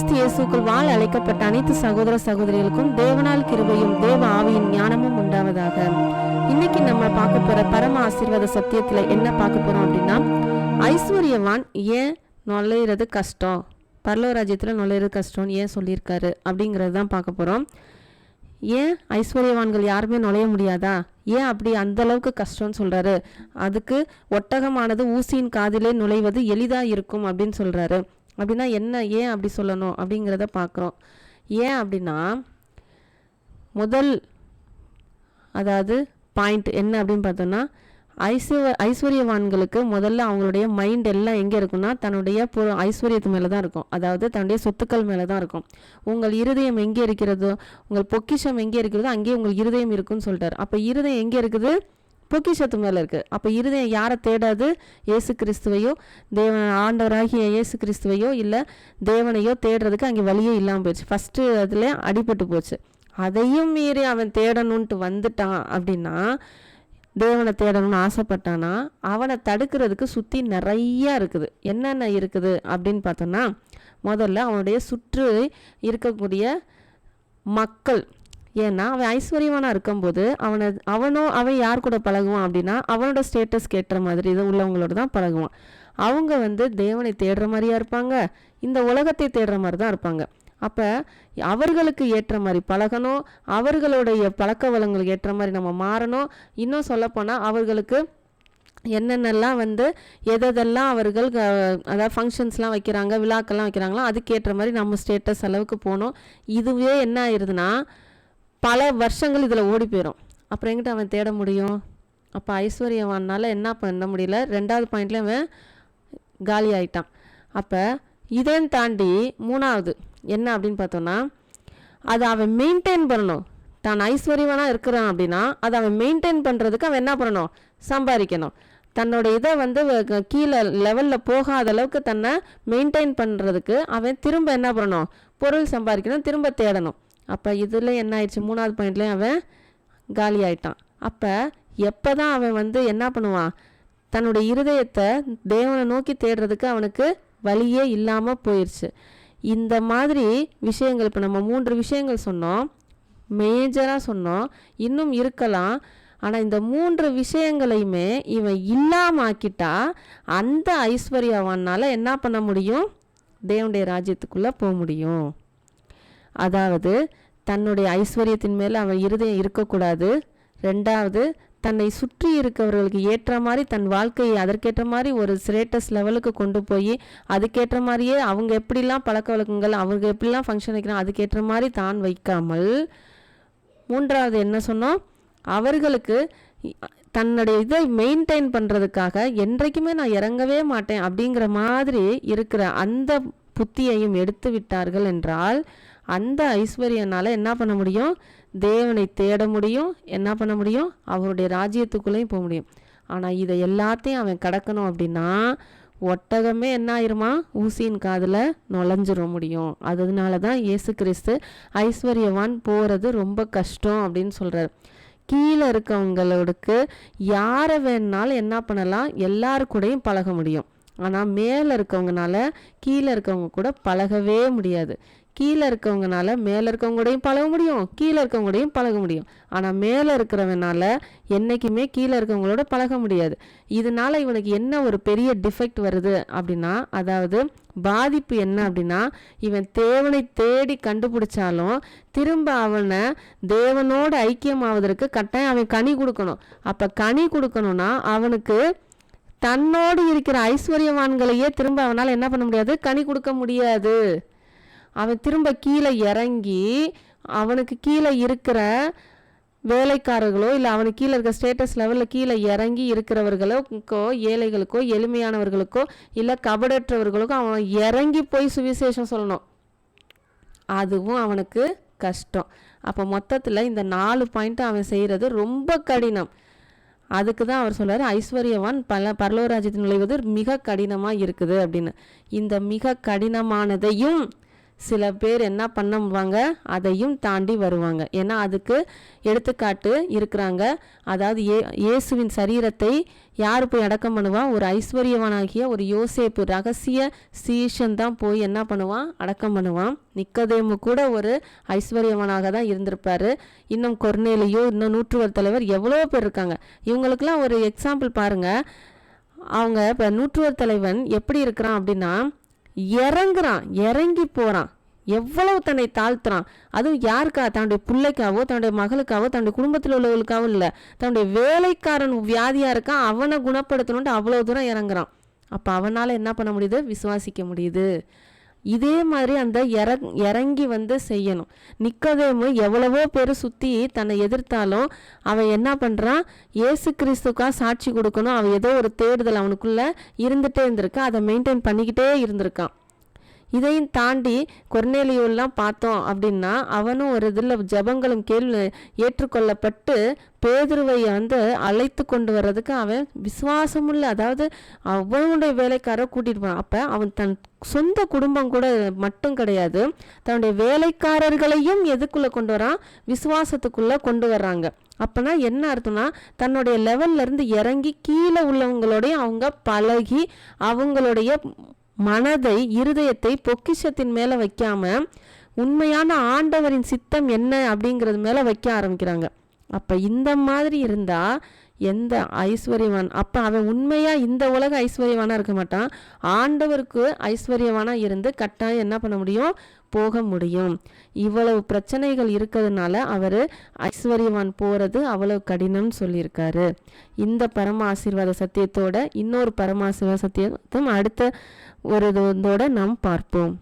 கிறிஸ்து இயேசுக்குள் வாழ் அழைக்கப்பட்ட அனைத்து சகோதர சகோதரிகளுக்கும் தேவனால் கிருபையும் தேவ ஆவியின் ஞானமும் உண்டாவதாக. இன்னைக்கு நம்ம பார்க்க போற பரம ஆசீர்வாத சத்தியத்துல என்ன பார்க்க போறோம் அப்படின்னா ஐஸ்வர்யவான் ஏன் நுழையிறது கஷ்டம்? பரலோ ராஜ்யத்தில் நுழையிறது கஷ்டம்னு ஏன் சொல்லியிருக்காரு? அப்படிங்கிறது தான் பார்க்க போகிறோம் ஏன் ஐஸ்வர்யவான்கள் யாருமே நுழைய முடியாதா? ஏன் அப்படி அந்த அளவுக்கு கஷ்டம்னு சொல்றாரு? அதுக்கு ஒட்டகமானது ஊசியின் காதிலே நுழைவது எளிதா இருக்கும் அப்படின்னு சொல்றாரு. அப்படின்னா என்ன ஏன் அப்படி சொல்லணும் அப்படிங்கிறத பார்க்குறோம். ஏன் அப்படின்னா முதல் அதாவது பாயிண்ட் என்ன அப்படின்னு பார்த்தோன்னா ஐஸ்வ ஐஸ்வர்யவான்களுக்கு முதல்ல அவங்களுடைய மைண்ட் எல்லாம் எங்கே இருக்குன்னா தன்னுடைய பொ ஐஸ்வர்யத்து மேலே தான் இருக்கும். அதாவது தன்னுடைய சொத்துக்கள் மேலே தான் இருக்கும். உங்கள் இருதயம் எங்கே இருக்கிறதோ உங்கள் பொக்கிஷம் எங்கே இருக்கிறதோ அங்கேயே உங்கள் இருதயம் இருக்குன்னு சொல்லிட்டார். அப்போ இருதயம் எங்கே இருக்குது? பொக்கிஷத்து மேலே இருக்குது அப்போ இருதயம் யாரை தேடாது? இயேசு கிறிஸ்துவையோ தேவன் ஆண்டவராகிய இயேசு கிறிஸ்துவையோ இல்லை தேவனையோ தேடுறதுக்கு அங்கே வழியே இல்லாமல் போயிடுச்சு. ஃபஸ்ட்டு அதில் அடிபட்டு போச்சு. அதையும் மீறி அவன் தேடணுன்ட்டு வந்துட்டான் அப்படின்னா தேவனை தேடணும்னு ஆசைப்பட்டானா அவனை தடுக்கிறதுக்கு சுற்றி நிறையா இருக்குது. என்னென்ன இருக்குது அப்படின்னு பார்த்தோன்னா முதல்ல அவனுடைய சுற்று இருக்கக்கூடிய மக்கள் ஏன்னா அவன் ஐஸ்வர்யவானாக இருக்கும்போது அவனை அவனோ அவன் யார் கூட பழகுவான் அப்படின்னா அவனோட ஸ்டேட்டஸ் கேட்டுற மாதிரி இது உள்ளவங்களோட தான் பழகுவான். அவங்க வந்து தேவனை தேடுற மாதிரியா இருப்பாங்க. இந்த உலகத்தை தேடுற மாதிரி தான் இருப்பாங்க. அப்போ அவர்களுக்கு ஏற்ற மாதிரி பழகணும். அவர்களுடைய பழக்க வளங்களுக்கு ஏற்ற மாதிரி நம்ம மாறணும். இன்னும் சொல்லப்போனால் அவர்களுக்கு என்னென்னலாம் வந்து எதெல்லாம் அவர்கள் க- அதாவது ஃபங்க்ஷன்ஸ்லாம் வைக்கிறாங்க விழாக்கள்லாம் வைக்கிறாங்களோ அதுக்கேற்ற மாதிரி நம்ம ஸ்டேட்டஸ் அளவுக்கு போகணும். இதுவே என்ன ஆயிருதுன்னா பல வருஷங்கள் இதில் ஓடி போயிடும் அப்புறம் எங்கிட்ட அவன் தேட முடியும்? அப்போ ஐஸ்வர்யவானால் என்ன பண்ண முடியல? ரெண்டாவது பாயிண்ட்ல அவன் காலி ஆயிட்டான். அப்போ இதையும் தாண்டி மூணாவது என்ன அப்படின்னு பார்த்தோன்னா அதை அவன் மெயின்டைன் பண்ணணும். தான் ஐஸ்வர்யவனாக இருக்கிறான் அப்படின்னா அதை அவன் மெயின்டைன் பண்ணுறதுக்கு அவன் என்ன பண்ணணும்? சம்பாதிக்கணும். தன்னோட இதை வந்து கீழே லெவலில் போகாத அளவுக்கு தன்னை மெயின்டைன் பண்ணுறதுக்கு அவன் திரும்ப என்ன பண்ணணும்? பொருள் சம்பாதிக்கணும் திரும்ப தேடணும். அப்போ இதில் என்ன ஆயிடுச்சு? மூணாவது பாயிண்ட்லேயும் அவன் காலி ஆயிட்டான். அப்போ எப்போ தான் அவன் வந்து என்ன பண்ணுவான்? தன்னுடைய இருதயத்தை தேவனை நோக்கி தேடுறதுக்கு அவனுக்கு வழியே இல்லாமல் போயிடுச்சு இந்த மாதிரி விஷயங்கள் இப்போ நம்ம மூன்று விஷயங்கள் சொன்னோம். மேஜராக சொன்னோம். இன்னும் இருக்கலாம். ஆனால் இந்த மூன்று விஷயங்களையுமே இவன் இல்லாமாக்கிட்டா அந்த ஐஸ்வர்யாவானால் என்ன பண்ண முடியும்? தேவனுடைய ராஜ்யத்துக்குள்ளே போக முடியும். அதாவது தன்னுடைய ஐஸ்வர்யத்தின் மேலே அவன் இருதயம் இருக்கக்கூடாது. ரெண்டாவது தன்னை சுற்றி இருக்கவர்களுக்கு ஏற்ற மாதிரி தன் வாழ்க்கையை அதற்கேற்ற மாதிரி ஒரு ஸ்டேட்டஸ் லெவலுக்கு கொண்டு போய் அதுக்கேற்ற மாதிரியே அவங்க எப்படிலாம் பழக்க வழக்கங்கள் அவங்க எப்படிலாம் ஃபங்க்ஷன் வைக்கிறாங்க அதுக்கேற்ற மாதிரி தான் வைக்காமல் மூன்றாவது என்ன சொன்னோம் அவர்களுக்கு தன்னுடைய இதை மெயின்டைன் பண்ணுறதுக்காக என்றைக்குமே நான் இறங்கவே மாட்டேன் அப்படிங்கிற மாதிரி இருக்கிற அந்த புத்தியையும் எடுத்து விட்டார்கள் என்றால் அந்த ஐஸ்வர்யனால் என்ன பண்ண முடியும்? தேவனை தேட முடியும். என்ன பண்ண முடியும்? அவருடைய ராஜ்யத்துக்குள்ளேயும் போக முடியும். ஆனால் இதை எல்லாத்தையும் அவன் கடக்கணும் அப்படின்னா ஒட்டகமே என்ன ஆயிருமா? ஊசியின் காதில் நுழைஞ்சிட முடியும். அதனால தான் இயேசு கிறிஸ்து ஐஸ்வர்யவான் போகிறது ரொம்ப கஷ்டம் அப்படின்னு சொல்கிறார் கீழே இருக்கவங்களுக்கு யாரை வேணாலும் என்ன பண்ணலாம்? எல்லாருக்கூடையும் கூடயும் பழக முடியும். ஆனால் மேலே இருக்கவங்கனால கீழே இருக்கவங்க கூட பழகவே முடியாது. கீழே இருக்கவங்கனால மேலே இருக்கவங்கூடையும் பழக முடியும் கீழே இருக்கவங்கூடையும் பழக முடியும். ஆனால் மேலே இருக்கிறவனால என்றைக்குமே கீழே இருக்கவங்களோட பழக முடியாது. இதனால இவனுக்கு என்ன ஒரு பெரிய டிஃபெக்ட் வருது அப்படின்னா அதாவது பாதிப்பு என்ன அப்படின்னா இவன் தேவனை தேடி கண்டுபிடிச்சாலும் திரும்ப அவனை தேவனோடு ஐக்கியமாவதற்கு கட்டாயம் அவன் கனி கொடுக்கணும். அப்போ கனி கொடுக்கணும்னா அவனுக்கு தன்னோடு இருக்கிற ஐஸ்வர்யவான்களையே திரும்ப அவனால் என்ன பண்ண முடியாது? கனி கொடுக்க முடியாது. அவன் திரும்ப கீழே இறங்கி அவனுக்கு கீழே இருக்கிற வேலைக்காரர்களோ இல்லை அவனுக்கு கீழே இருக்க ஸ்டேட்டஸ் லெவலில் கீழே இறங்கி இருக்கிறவர்களுக்கோ ஏழைகளுக்கோ எளிமையானவர்களுக்கோ இல்லை கபடற்றவர்களுக்கோ அவன் இறங்கி போய் சுவிசேஷம் சொல்லணும். அதுவும் அவனுக்கு கஷ்டம். அப்போ மொத்தத்தில் இந்த நாலு பாயிண்ட்டு அவன் செய்கிறது ரொம்ப கடினம். அதுக்கு தான் அவர் சொல்கிறார் ஐஸ்வர்யவான் பல பரலோராஜ்யத்தில் நுழைவது மிக கடினமாக இருக்குது அப்படின்னு. இந்த மிக கடினமானதையும் சில பேர் என்ன பண்ணுவாங்க? அதையும் தாண்டி வருவாங்க. ஏன்னா அதுக்கு எடுத்துக்காட்டு இருக்கிறாங்க. அதாவது ஏ இயேசுவின் சரீரத்தை யார் போய் அடக்கம் பண்ணுவான் ஒரு ஐஸ்வர்யவனாகிய ஒரு யோசேப்பு ரகசிய சீஷன் தான் போய் என்ன பண்ணுவான் அடக்கம் பண்ணுவான் நிக்கதேமு கூட ஒரு ஐஸ்வர்யவனாக தான் இருந்திருப்பாரு. இன்னும் கொர்னேலியோ இன்னும் நூற்றுவர் தலைவர் எவ்வளோ பேர் இருக்காங்க. இவங்களுக்கெல்லாம் ஒரு எக்ஸாம்பிள் பாருங்கள் அவங்க இப்போ நூற்றுவர் தலைவன் எப்படி இருக்கிறான் அப்படின்னா இறங்குறான் இறங்கி போகிறான் எவ்வளவு தன்னை தாழ்த்துறான். அதுவும் யாருக்கா? தன்னுடைய பிள்ளைக்காவோ தன்னுடைய மகளுக்காவோ தன்னுடைய குடும்பத்தில் உள்ளவர்களுக்காவோ இல்லை. தன்னுடைய வேலைக்காரன் வியாதியாக இருக்கான் அவனை குணப்படுத்தணுன்ட்டு அவ்வளோ தூரம் இறங்குறான். அப்போ அவனால் என்ன பண்ண முடியுது? விசுவாசிக்க முடியுது. இதே மாதிரி அந்த இறங் இறங்கி வந்து செய்யணும். நிக்கதேமு எவ்வளவோ பேர் சுற்றி தன்னை எதிர்த்தாலும் அவன் என்ன பண்ணுறான் ஏசு கிறிஸ்துக்காக சாட்சி கொடுக்கணும். அவன் ஏதோ ஒரு தேடுதல் அவனுக்குள்ளே இருந்துகிட்டே இருந்திருக்கான். அதை மெயின்டைன் பண்ணிக்கிட்டே இருந்திருக்கான். இதையும் தாண்டி கொர்நேலியோலாம் பார்த்தோம் அப்படின்னா அவனும் ஒரு இதில் ஜபங்களும் கேள்வி ஏற்றுக்கொள்ளப்பட்டு பேதுருவை வந்து அழைத்து கொண்டு வர்றதுக்கு அவன் விசுவாசமுள்ள அதாவது அவனுடைய வேலைக்காரரை கூட்டிகிட்டு போனான். அப்போ அவன் தன் சொந்த குடும்பம் கூட மட்டும் கிடையாது தன்னுடைய வேலைக்காரர்களையும் எதுக்குள்ளே கொண்டு வரான்? விசுவாசத்துக்குள்ளே கொண்டு வர்றாங்க. அப்போனா என்ன அர்த்தம்னா தன்னுடைய லெவல்ல இருந்து இறங்கி கீழே உள்ளவங்களோடையும் அவங்க பழகி அவங்களுடைய மனதை இருதயத்தை பொக்கிஷத்தின் மேலே வைக்காம உண்மையான ஆண்டவரின் சித்தம் என்ன அப்படிங்கிறது மேலே வைக்க ஆரம்பிக்கிறாங்க. அப்போ இந்த மாதிரி இருந்தால் எந்த ஐஸ்வர்யவான்? அப்போ அவன் உண்மையாக இந்த உலக ஐஸ்வர்யவானாக இருக்க மாட்டான். ஆண்டவருக்கு ஐஸ்வர்யவானாக இருந்து கட்டாயம் என்ன பண்ண முடியும்? போக முடியும். இவ்வளவு பிரச்சனைகள் இருக்கிறதுனால அவர் ஐஸ்வர்யவான் போகிறது அவ்வளவு கடினம்னு சொல்லியிருக்காரு. இந்த பரம ஆசீர்வாத சத்தியத்தோட இன்னொரு பரமாசீர்வாத சத்தியத்தும் அடுத்த ஒரு இதோட நாம் பார்ப்போம்.